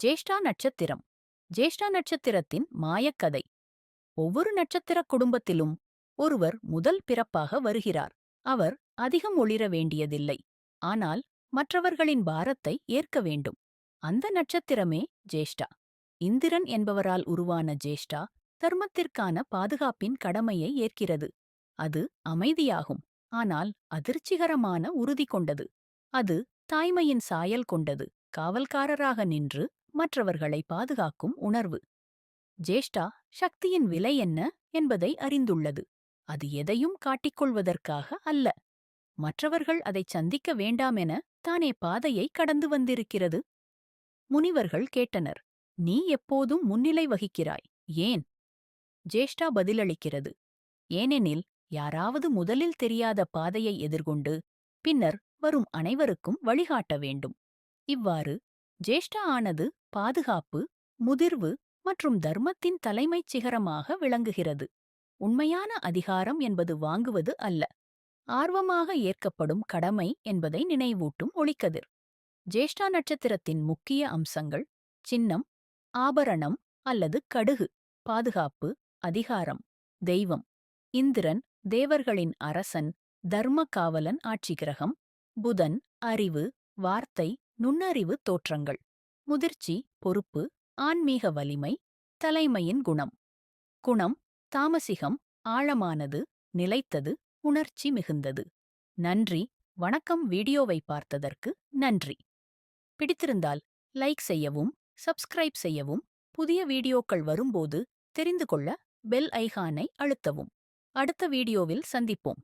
ஜேஷ்டா நட்சத்திரம். ஜேஷ்டா நட்சத்திரத்தின் மாயக்கதை. ஒவ்வொரு நட்சத்திரக் குடும்பத்திலும் ஒருவர் முதல் பிறப்பாக வருகிறார். அவர் அதிகம் ஒளிர வேண்டியதில்லை. ஆனால் மற்றவர்களின் பாரத்தை ஏற்க வேண்டும். அந்த நட்சத்திரமே ஜேஷ்டா. இந்திரன் என்பவரால் உருவான ஜேஷ்டா தர்மத்திற்கான பாதுகாப்பின் கடமையை ஏற்கிறது. அது அமைதியாகும். ஆனால் அதிர்ச்சிகரமான உறுதி கொண்டது. அது தாய்மையின் சாயல் கொண்டது. காவல்காரராக நின்று மற்றவர்களை பாதுகாக்கும் உணர்வு. ஜேஷ்டா சக்தியின் விலை என்ன? என்பதை அறிந்துள்ளது. அது எதையும் காட்டிக்கொள்வதற்காக அல்ல. மற்றவர்கள் அதைச் சந்திக்க வேண்டாமென தானே பாதையை கடந்து வந்திருக்கிறது? முனிவர்கள் கேட்டனர். நீ எப்போதும் முன்னிலை வகிக்கிறாய். ஏன்? ஜேஷ்டா பதிலளிக்கிறது. ஏனெனில் யாராவது முதலில் தெரியாத பாதையை எதிர்கொண்டு பின்னர் வரும் அனைவருக்கும் வழிகாட்ட வேண்டும். இவ்வாறு ஜேஷ்டா ஆனது பாதுகாப்பு முதிர்வு மற்றும் தர்மத்தின் தலைமைச் சிகரமாக விளங்குகிறது. உண்மையான அதிகாரம் என்பது வாங்குவது அல்ல. ஆர்வமாக ஏற்கப்படும் கடமை என்பதை நினைவூட்டும் ஒளிக்கதிர். ஜேஷ்டா நட்சத்திரத்தின் முக்கிய அம்சங்கள் சின்னம் ஆபரணம் அல்லது கடுகு பாதுகாப்பு அதிகாரம் தெய்வம். இந்திரன் தேவர்களின் அரசன் தர்ம காவலன் ஆட்சிகிரகம் புதன் அறிவு வார்த்தை நுண்ணறிவு தோற்றங்கள். முதிர்ச்சி பொறுப்பு ஆன்மீக வலிமை தலைமையின் குணம். குணம் தாமசிகம் ஆழமானது நிலைத்தது உணர்ச்சி மிகுந்தது. நன்றி வணக்கம் வீடியோவை பார்த்ததற்கு நன்றி. பிடித்திருந்தால் லைக் செய்யவும் சப்ஸ்கிரைப் செய்யவும் புதிய வீடியோக்கள் வரும்போது தெரிந்து கொள்ள பெல் ஐகானை அழுத்தவும். அடுத்த வீடியோவில் சந்திப்போம்.